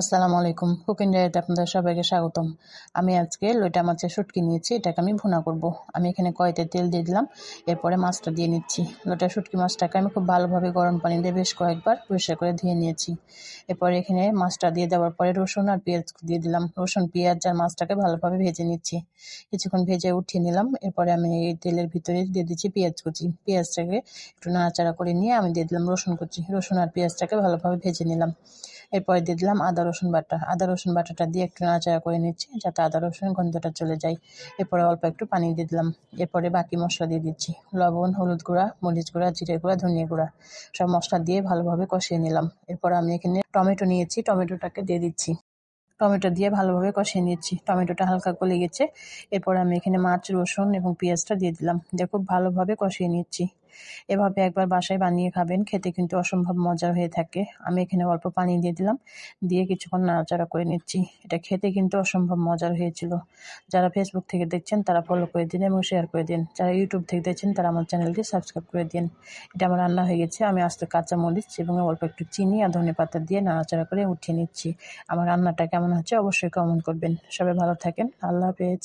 আসসালামু আলাইকুম। কুকিং ডায়েটে আপনাদের সবাইকে স্বাগতম। আমি আজকে লইটা মাছের শুটকি নিয়েছি, এটাকে আমি ভুনা করব। আমি এখানে কয়তে তেল দিয়ে দিলাম, এরপরে মাছটা দিয়ে নিচ্ছি। লইটা শুটকি মাছটাকে আমি খুব ভালোভাবে গরম পানি দিয়ে বেশ কয়েকবার পরিষ্কার করে ধুয়ে নিয়েছি। এরপরে এখানে মাছটা দিয়ে দেওয়ার পরে রসুন আর পেঁয়াজ দিয়ে দিলাম। রসুন, পেঁয়াজ আর মাছটাকে ভালোভাবে ভেজে নিচ্ছি। কিছুক্ষণ ভেজে উঠিয়ে নিলাম। এরপরে আমি এই তেলের ভিতরে দিয়ে দিচ্ছি পেঁয়াজ কুচি। পেঁয়াজটাকে একটু নাড়াচাড়া করে নিয়ে আমি দিয়ে দিলাম রসুন কুচি। রসুন আর পেঁয়াজটাকে ভালোভাবে ভেজে নিলাম। এরপরে দিয়ে দিলাম আদা রসুন বাটা, আদা রসুন বাটাটা দিয়ে একটু নাড়াচাড়া করে নিচ্ছি, যাতে আদা রসুন গন্ধটা চলে যায়। এরপরে অল্প একটু পানি দিয়ে দিলাম। এরপরে বাকি মশলা দিয়ে দিচ্ছি। লবণ, হলুদ গুঁড়া, মরিচ গুঁড়া, জিরে গুঁড়া, ধনিয়া গুঁড়া, সব মশলা দিয়ে ভালোভাবে কষিয়ে নিলাম। এরপর আমি এখানে টমেটো নিয়েছি, টমেটোটাকে দিয়ে দিচ্ছি। টমেটো দিয়ে ভালোভাবে কষিয়ে নিচ্ছি। টমেটোটা হালকা গলে গেছে। এরপর আমি এখানে মাছ, রসুন এবং পেঁয়াজটা দিয়ে দিলাম। দিয়ে খুব ভালোভাবে কষিয়ে নিচ্ছি। এভাবে একবার বাসায় বানিয়ে খাবেন, খেতে কিন্তু অসম্ভব মজার হয়ে থাকে। আমি এখানে অল্প পানি দিয়ে দিলাম, দিয়ে কিছুক্ষণ নাড়াচাড়া করে নিচ্ছি। এটা খেতে কিন্তু অসম্ভব মজার হয়েছিল। যারা ফেসবুক থেকে দেখছেন, তারা ফলো করে দিন এবং শেয়ার করে দিন। যারা ইউটিউব থেকে দেখছেন, তারা আমার চ্যানেলটি সাবস্ক্রাইব করে দিন। এটা আমার রান্না হয়ে গেছে। আমি আস্তে কাঁচা মরিচ এবং অল্প একটু চিনি আর ধনে পাতা দিয়ে নাড়াচাড়া করে উঠিয়ে নিচ্ছি। আমার রান্নাটা কেমন হচ্ছে অবশ্যই কমেন্ট করবেন। সবাই ভালো থাকেন। আল্লাহ হাফেজ।